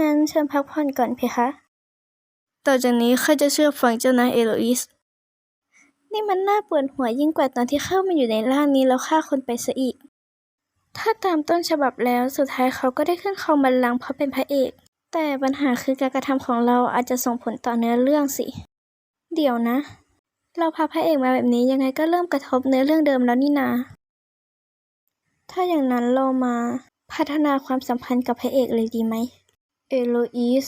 งั้นเชิญพักผ่อนก่อนเพคะต่อจากนี้ข้าจะเชื่อฟังเจ้านายเอโลอิส นี่มันน่าปวดหัวยิ่งกว่าตอนที่เข้ามาอยู่ในร่างนี้แล้วฆ่าคนไปซะอีก ถ้าตามต้นฉบับแล้วสุดท้ายเขาก็ได้ขึ้นครองบัลลังก์เพราะเป็นพระเอก แต่ปัญหาคือการกระทำของเราอาจจะส่งผลต่อเนื้อเรื่องสิ เดี๋ยวนะ เราพาพระเอกมาแบบนี้ยังไงก็เริ่มกระทบเนื้อเรื่องเดิมแล้วนี่นา ถ้าอย่างนั้นเรามาพัฒนาความสัมพันธ์กับพระเอกเลยดีไหม เอโลอีส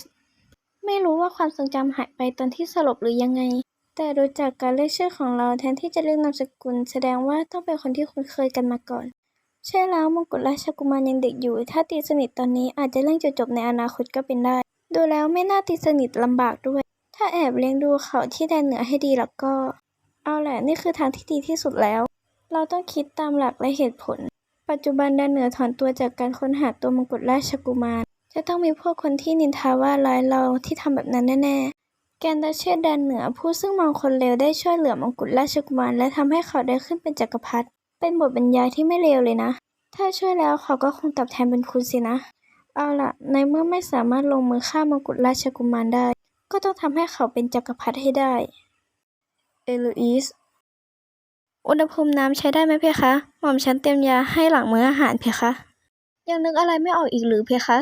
ไม่รู้ว่าความทรงจำหายไปตอนที่สลบหรือยังไง แต่ดูจากการเรียกชื่อของเราแทนที่จะเรียกนามสกุล แสดงว่าต้องเป็นคนที่คุ้นเคยกันมาก่อน ใช่แล้วมงกุฎราชกุมารยังเด็กอยู่ ถ้าตีสนิทตอนนี้อาจจะเรื่องจุดจบในอนาคตก็เป็นได้ ดูแล้วไม่น่าตีสนิทลำบากด้วย ถ้าแอบเลี้ยงดูเขาที่แดนเหนือให้ดีแล้วก็ เอาแหละนี่คือทางที่ดีที่สุดแล้ว เราต้องคิดตามหลักและเหตุผล ปัจจุบันแดนเหนือถอนตัวจากการค้นหาตัวมงกุฎราชกุมาร จะต้องมีพวกคนที่นินทาว่าร้ายเราที่ทำแบบนั้นแน่ๆ แกนดาเชตแดนเหนือผู้ซึ่งมองคนเลวได้ช่วยเหลือมงกุฎราชกุมารและทำให้เขาได้ขึ้นเป็นจักรพรรดิ เป็นบทบรรยายที่ไม่เลวเลยนะ ถ้าช่วยแล้วเขาก็คงตอบแทนเป็นคุณสินะ เอาล่ะ ในเมื่อไม่สามารถลงมือฆ่ามงกุฎราชกุมารได้ ก็ต้องทำให้เขาเป็นจักรพรรดิให้ได้ เอลูอิสอุณหภูมิน้ำใช้ได้ไหมเพคะ หม่อมฉันเตรียมยาให้หลังมื้ออาหารเพคะ ยังนึกอะไรไม่ออกอีกหรือเพคะ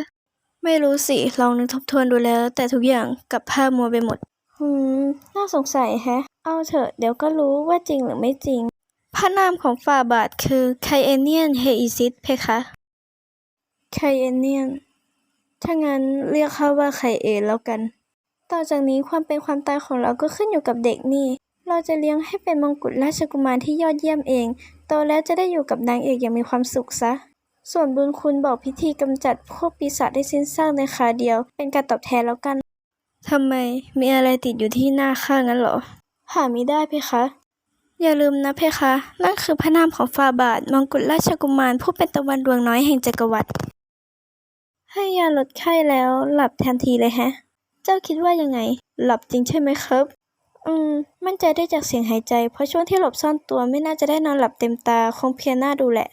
ไม่รู้สิ ลองนึกทบทวนดูแล้ว แต่ทุกอย่างกลับภาพมัวไปหมดหืม น่าสงสัยแฮะ เอาเถอะ เดี๋ยวก็รู้ว่าจริงหรือไม่จริง พระนามของฝ่าบาทคือไคเอเนียนเฮอิซิสเพคะไคเอเนียน ถ้างั้นเรียกเขาว่าไคเอแล้วกัน ต่อจากนี้ความเป็นความตายของเราก็ขึ้นอยู่กับเด็กนี่ เราจะเลี้ยงให้เป็นมงกุฎราชกุมารที่ยอดเยี่ยมเอง โตแล้วจะได้อยู่กับนางเอกอย่างมีความสุขซะ ส่วนบุญคุณบอกพิธีกำจัดพวกปีศาจได้สิ้นซากในคราเดียว เป็นการตอบแทนแล้วกัน ทำไมมีอะไรติดอยู่ที่หน้าข้างั้นเหรอ หาไม่ได้เพคะ อย่าลืมนะเพคะ นั่นคือพระนามของฝ่าบาทมงกุฎราชกุมารผู้เป็นตะวันดวงน้อยแห่งจักรวรรดิ ให้ยาลดไข้แล้วหลับทันทีเลยแฮะ เจ้าคิดว่ายังไง หลับจริงใช่ไหมครับ อืม มั่นใจได้จากเสียงหายใจ เพราะช่วงที่หลบซ่อนตัวไม่น่าจะได้นอนหลับเต็มตา คงเพลียหน้าดูแหละ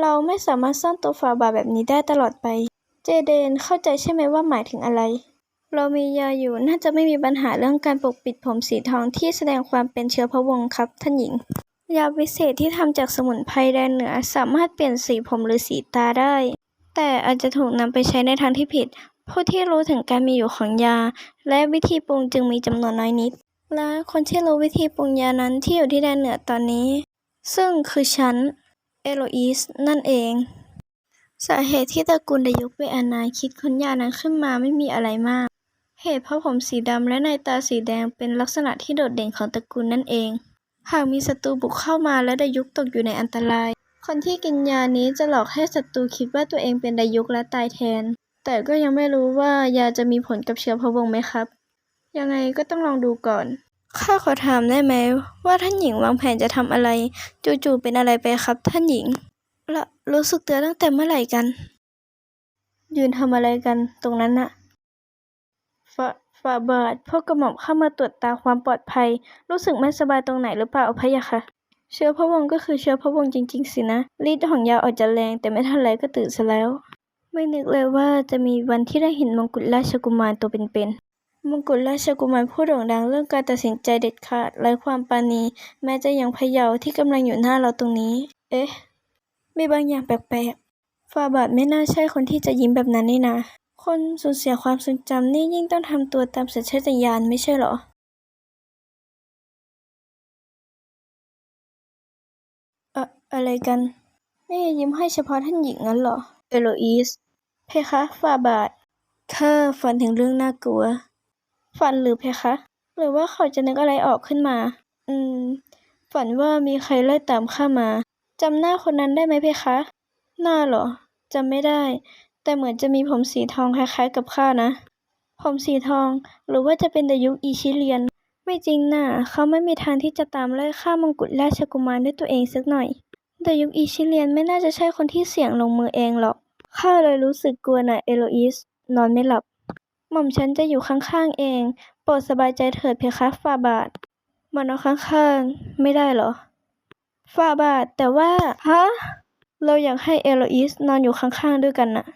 เราไม่สามารถซ่อนตัวฝ่าบาทแบบนี้ได้ตลอดไป เจเดนเข้าใจใช่ไหมว่าหมายถึงอะไร เรามียาอยู่น่าจะไม่มีปัญหาเรื่องการปกปิดผมสีทองที่แสดงความเป็นเชื้อพระวงศ์ครับท่านหญิง ยาวิเศษที่ทำจากสมุนไพรแดนเหนือสามารถเปลี่ยนสีผมหรือสีตาได้ แต่อาจจะถูกนำไปใช้ในทางที่ผิด ผู้ที่รู้ถึงการมีอยู่ของยา และวิธีปรุงจึงมีจำนวนน้อยนิด และคนที่รู้วิธีปรุงยานั้นที่อยู่ที่แดนเหนือตอนนี้ ซึ่งคือฉัน เอโลอีสนั่นเอง สาเหตุที่ตระกูลดยุกเวอานาคิดค้นยานั้นขึ้นมาไม่มีอะไรมาก เหตุเพราะผมสีดำและในตาสีแดงเป็นลักษณะที่โดดเด่นของตระกูลนั่นเอง หากมีศัตรูบุกเข้ามาและดยุกตกอยู่ในอันตราย คนที่กินยานี้จะหลอกให้ศัตรูคิดว่าตัวเองเป็นดยุกและตายแทน แต่ก็ยังไม่รู้ว่ายาจะมีผลกับเชื้อพะวงไหมครับ ยังไงก็ต้องลองดูก่อน ข้าขอถามได้ไหม ว่าท่านหญิงวางแผนจะทำอะไร จู่ๆเป็นอะไรไปครับ ท่านหญิงละรู้สึกตัวตั้งแต่เมื่อไหร่กัน ยืนทำอะไรกันตรงนั้นน่ะฝาฝ่าบาทพวกกระหม่อมเข้ามาตรวจตาความปลอดภัย รู้สึกไม่สบายตรงไหนหรือเปล่าพะยะค่ะ เชื้อพระวงศ์ก็คือเชื้อพระวงศ์จริง ๆ สินะฤทธิ์ของยาอาจจะแรงแต่ไม่ทันไรก็ตื่นซะแล้ว ไม่นึกเลยว่าจะมีวันที่ได้เห็นมงกุฎราชกุมารตัวเป็นๆ มงกุฎราชกุมารผู้โด่งดังเรื่องการตัดสินใจเด็ดขาดไร้ความปราณีแม้จะยังพะเยาวที่กำลังอยู่หน้าเราตรงนี้ เอ๊ะ มีบางอย่างแปลกๆฝ่าบาทไม่น่าใช่คนที่จะยิ้มแบบนั้นนี่นาคนสูญเสียความทรงจำนี่ยิ่งต้องทำตัวตามสัญชาตญาณไม่ใช่เหรอ อะอะไรกัน นี่ยิ้มให้เฉพาะท่านหญิงงั้นเหรอ เอโลอีส เพคะฝ่าบาทข้าฝันถึงเรื่องน่ากลัว ฝันหรือเพคะ หรือว่าเขาจะนึกอะไรออกขึ้นมา อืม ฝันว่ามีใครไล่ตามข้ามาจำหน้าคนนั้นได้ไหมเพคะ หน้าเหรอจำไม่ได้ แต่เหมือนจะมีผมสีทองคล้ายๆกับข้านะ ผมสีทองหรือว่าจะเป็นดายุคอีชิเลียน ไม่จริงน่ะเขาไม่มีทางที่จะตามไล่ฆ่ามงกุฎราชกุมารด้วยตัวเองสักหน่อยดายุคอีชิเลียนไม่น่าจะใช่คนที่เสี่ยงลงมือเองหรอกข้าเลยรู้สึกกลัวน่ะเอโลอิส นอนไม่หลับ หม่อมฉันจะอยู่ข้างๆเอง โปรดสบายใจเถิดเพคะฝ่าบาทมานอนข้างๆ ไม่ได้เหรอ ฝ่าบาทแต่ว่า ฮะ เราอยากให้เอโลอิสนอนอยู่ข้างๆด้วยกันน่ะ